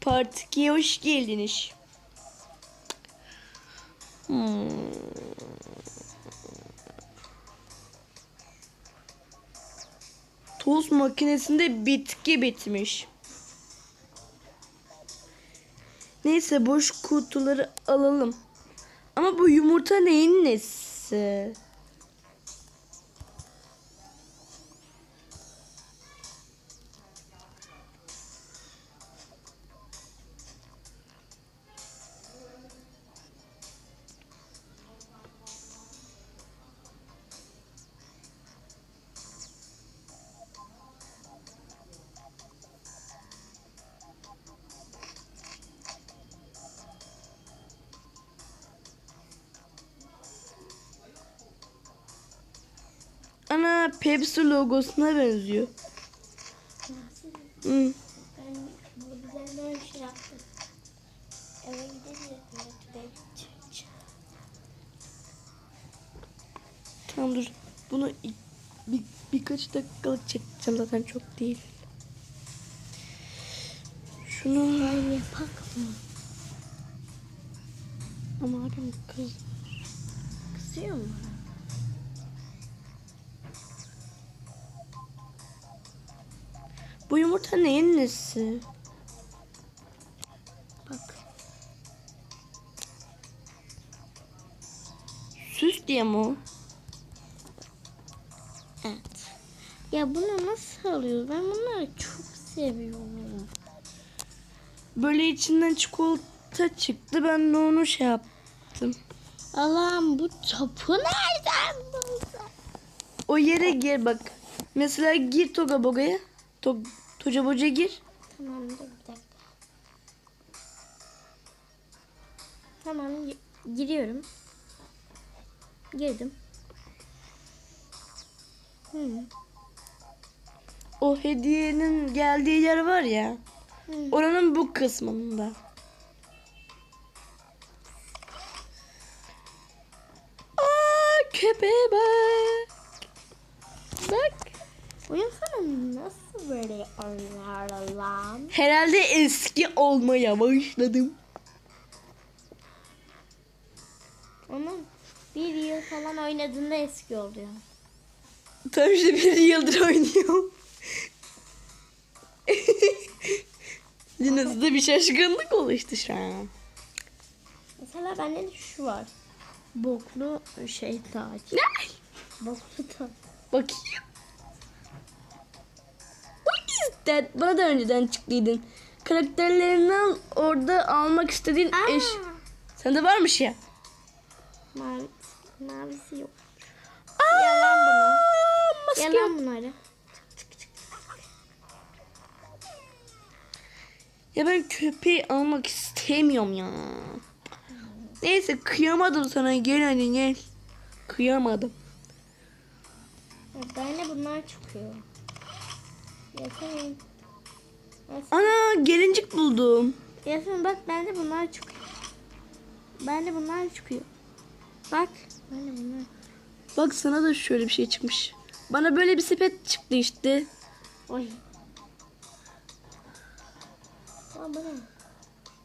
Part 2'ye hoş geldiniz. Hmm. Tost makinesinde bitki bitmiş. Neyse boş kutuları alalım. Ama bu yumurta neyin nesi? Pepsi logosuna benziyor. Hmm. Tamam dur. Bunu bir, birkaç dakikalık çekeceğim zaten çok değil. Şunu Ben yapak mı? ama abim kız. Kızıyor mu? Yumurta neyin nesi? Bak. Süs diye mi? Evet. Ya bunu nasıl alıyoruz? Ben bunları çok seviyorum. Böyle içinden çikolata çıktı. Ben de onu şey yaptım. Allah'ım bu topu nereden buldun? O yere gir bak. Mesela gir Toga Boga'ya. Tog Toca Boca gir. Tamam dur bir dakika. Tamam gi- giriyorum. Girdim. Hı. O hediyenin geldiği yer var ya. Hı. Oranın bu kısmında. Aa köpeğe bak. Oyun sana nasıl böyle oynar Allah'ım? Herhalde eski olmaya başladım. Ama bir yıl falan oynadığında eski oluyor. Tam işte bir yıldır oynuyorum. Dinozor'da bir şaşkınlık oluştu şu an. Mesela bende de şu var. Boklu şey taç. Ne? Boklu taç. Bakayım. That? Bana da önceden çıktıydın. Karakterlerinden orada almak istediğin Aa, eş. Sende varmış ya. mavi, mavisi yok. Aa, Yalan bunu. Maske. Yalan bunları. Ya ben köpeği almak istemiyorum ya. Neyse kıyamadım sana gel hadi gel. Kıyamadım. Ya Bende bunlar çıkıyor. Yasemin. Ana gelincik buldum. Yasemin bak bende bunlar çıkıyor. Bende bunlar çıkıyor. Bak. Bende bunlar. Bak sana da şöyle bir şey çıkmış. Bana böyle bir sepet çıktı işte. Oy. Aa, bu ne?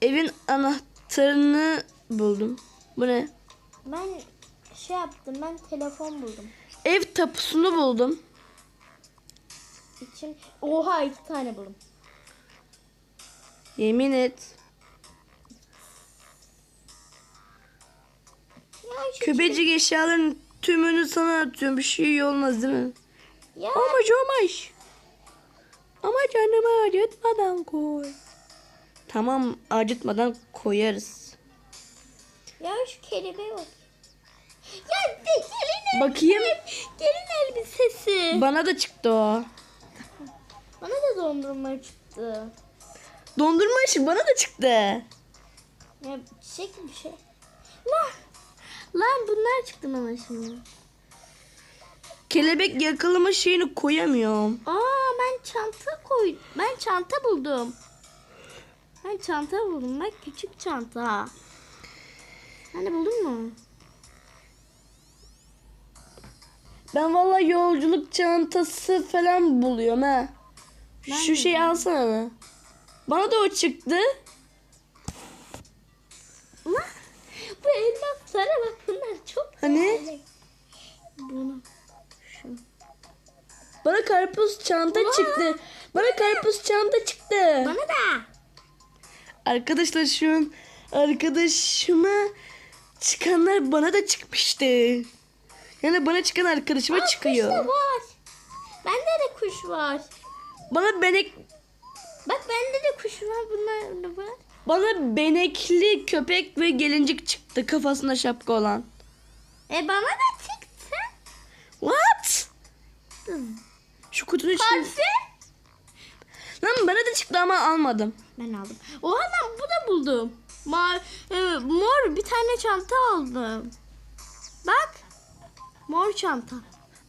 Evin anahtarını buldum. Bu ne? Ben şey yaptım. Ben telefon buldum. Ev tapusunu buldum. İçin oha iki tane buldum. Yemin et. Köpecik eşyaların tümünü sana atıyorum. Bir şey olmaz değil mi? Ya, Olmaz olmaz. Ama canımı acıtmadan koy. Tamam acıtmadan koyarız. ya şu kelebeğe bak. Ya de, gelin Bakayım. Gelin elbisesi. Bana da çıktı o. Bana da dondurma çıktı. Dondurma işi bana da çıktı. Ya çiçek bir şey. Lan. Lan bunlar çıktı bana şimdi. Kelebek yakalama şeyini koyamıyorum. Aa ben çanta koy. Ben çanta buldum. Ben çanta buldum. Bak küçük çanta. Hani buldun mu? Ben vallahi yolculuk çantası falan buluyorum ha. Ben Şu şeyi alsana. Bana da o çıktı. Lan, Bu elmaslara bak bunlar çok Hani? güzel. Bunu. Şu. Bana karpuz çanta Vay! çıktı. Bana karpuz çanta çıktı. Bana da. Arkadaşlar şu an arkadaşıma çıkanlar bana da çıkmıştı. Yani bana çıkan arkadaşıma Aa, Kuş çıkıyor. da var. Bende de kuş var. Bana benek Bak bende de kuş var. Bunlar da var. bana benekli köpek ve gelincik çıktı kafasında şapka olan. E bana da çıktı. What? Şu kutunun içinde. Parfüm. Lan bana da çıktı ama almadım. Ben aldım. Oha lan bu da buldum. Mor, e, mor bir tane çanta aldım. Bak. Mor çanta.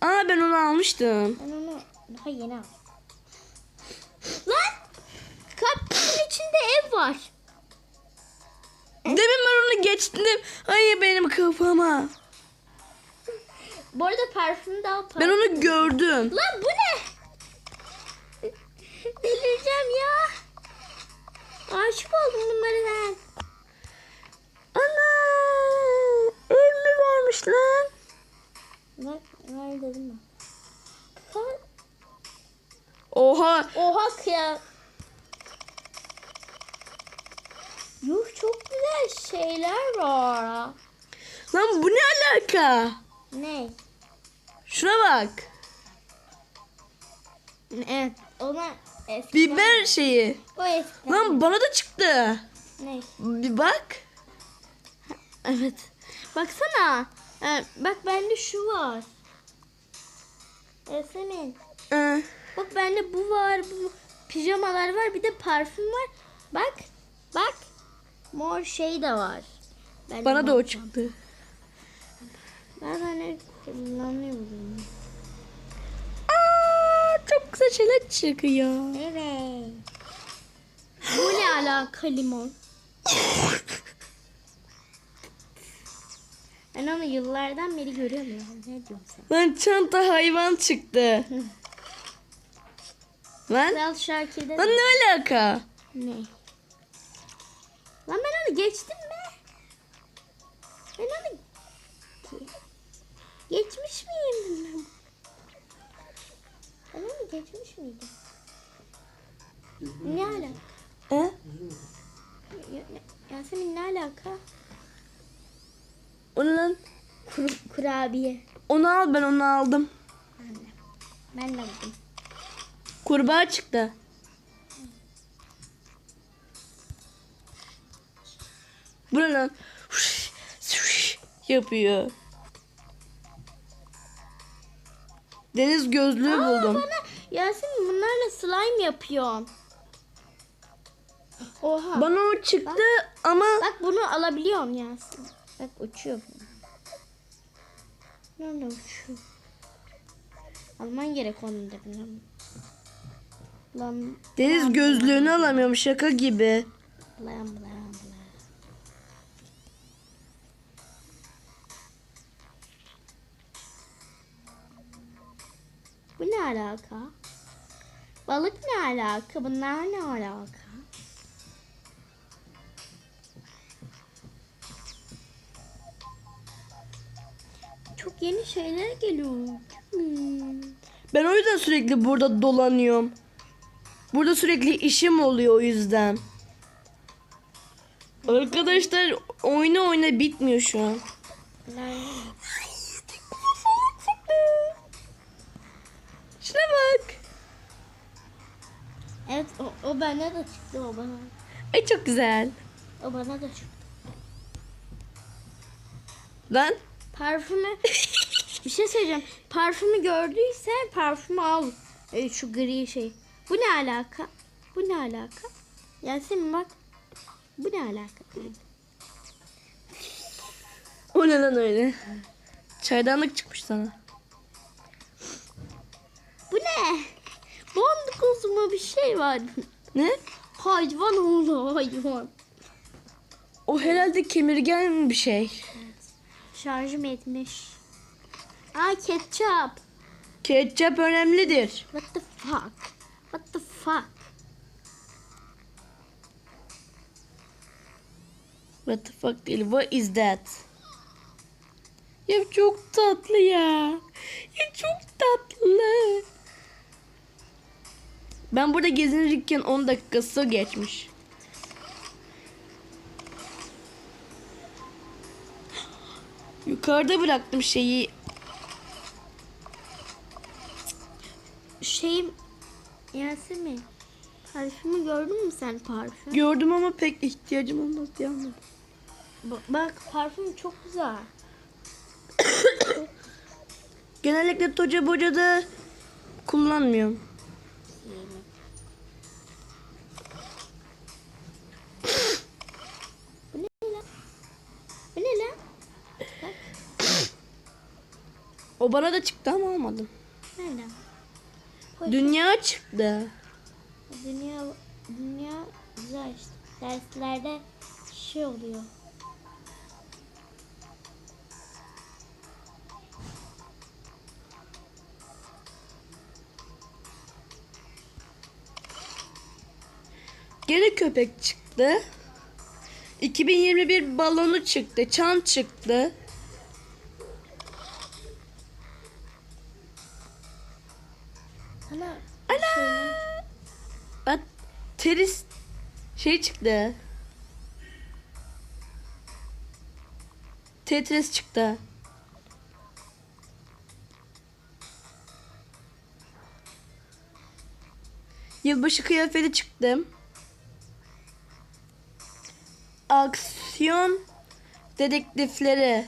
Aa ben onu almıştım. Ben onu daha yeni aldım. Lan. Kapının içinde ev var. Demin ben onu geçtim. Ay benim kafama. Bu arada parfüm daha Ben parfüm. onu gördüm. Lan bu ne? Delireceğim ya. Aşık oldum bunlara ben. Ana! Elmi varmış lan. Bak ver dedim ben. Oha. Oha kıya. Yuh çok güzel şeyler var. Lan bu ne alaka? Ne? Şuna bak. Evet ona eskiden. Biber şeyi. O eskiden. Lan bana da çıktı. Ne? Bir bak. Evet. Baksana. Ee, bak bende şu var. Yasemin. Ee, Bak bende bu var. Bu pijamalar var. Bir de parfüm var. Bak. Bak. Mor şey de var. Bende bana da o çıktı. Ben hani kullanıyorum. Aa, çok güzel şeyler çıkıyor. Evet. Bu ne alaka limon? Ben onu yıllardan beri görüyorum. Ne diyorsun sen? Lan çanta hayvan çıktı. Lan, Kral Şakir'de lan ne alaka? Ne? Lan ben onu geçtim mi? Ben onu Ge- geçmiş miyim ben? Ben onu geçmiş miydim? Ne alaka? He? Ya- ya- Yasemin ne alaka? Onu lan. Kur, kurabiye. Onu al ben onu aldım. Ben de. Ben de aldım. Kurbağa çıktı. Bu ne lan? Yapıyor. Deniz gözlüğü Aa, buldum. Bana Yasemin bunlarla slime yapıyorum. Oha. Bana o çıktı ama Bak bunu alabiliyorum Yasemin. Bak uçuyor bu. Nerede uçuyor? Alman gerek onun da Lan Deniz gözlüğünü alamıyorum şaka gibi. lan lan lan. Bu ne alaka? Balık ne alaka? Bunlar ne alaka? Çok yeni şeyler geliyor. Hmm. Ben o yüzden sürekli burada dolanıyorum. Burada sürekli işim oluyor o yüzden. Arkadaşlar oyna oyna bitmiyor şu an. Şuna bak. Evet o, o bana da çıktı o bana. Ay çok güzel. O bana da çıktı. Lan. Parfümü bir şey söyleyeceğim. Parfümü gördüysen parfümü al. E, şu gri şey. Bu ne alaka? Bu ne alaka? Yasemin bak. Bu ne alaka? O ne lan öyle? Çaydanlık çıkmış sana. Bu ne? Bond kuzma bir şey var. Ne? Hayvan oğlu hayvan. O herhalde kemirgen bir şey. Şarjım etmiş. Aa ketçap. Ketçap önemlidir. What the fuck? Fuck? What the fuck değil. What is that? Ya çok tatlı ya. Ya çok tatlı. Ben burada gezinirken 10 dakikası geçmiş. Yukarıda bıraktım şeyi. Yasemin. Parfümü gördün mü sen parfüm? Gördüm ama pek ihtiyacım olmaz diye almadım. Bak parfüm çok güzel. Genellikle toca bocada kullanmıyorum. Bu ne lan? Bu ne lan? O bana da çıktı ama almadım. Nereden? Dünya çıktı. Dünya dünya güzel işte. Derslerde şey oluyor. Gene köpek çıktı. 2021 balonu çıktı. Çan çıktı. Ana Ana! Bak teris şey çıktı. Tetris çıktı. Yılbaşı kıyafeti çıktı. Aksiyon dedektifleri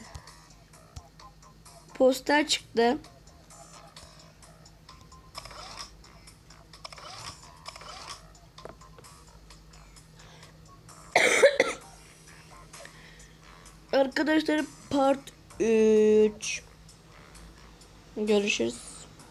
poster çıktı. Arkadaşlar part 3 Görüşürüz.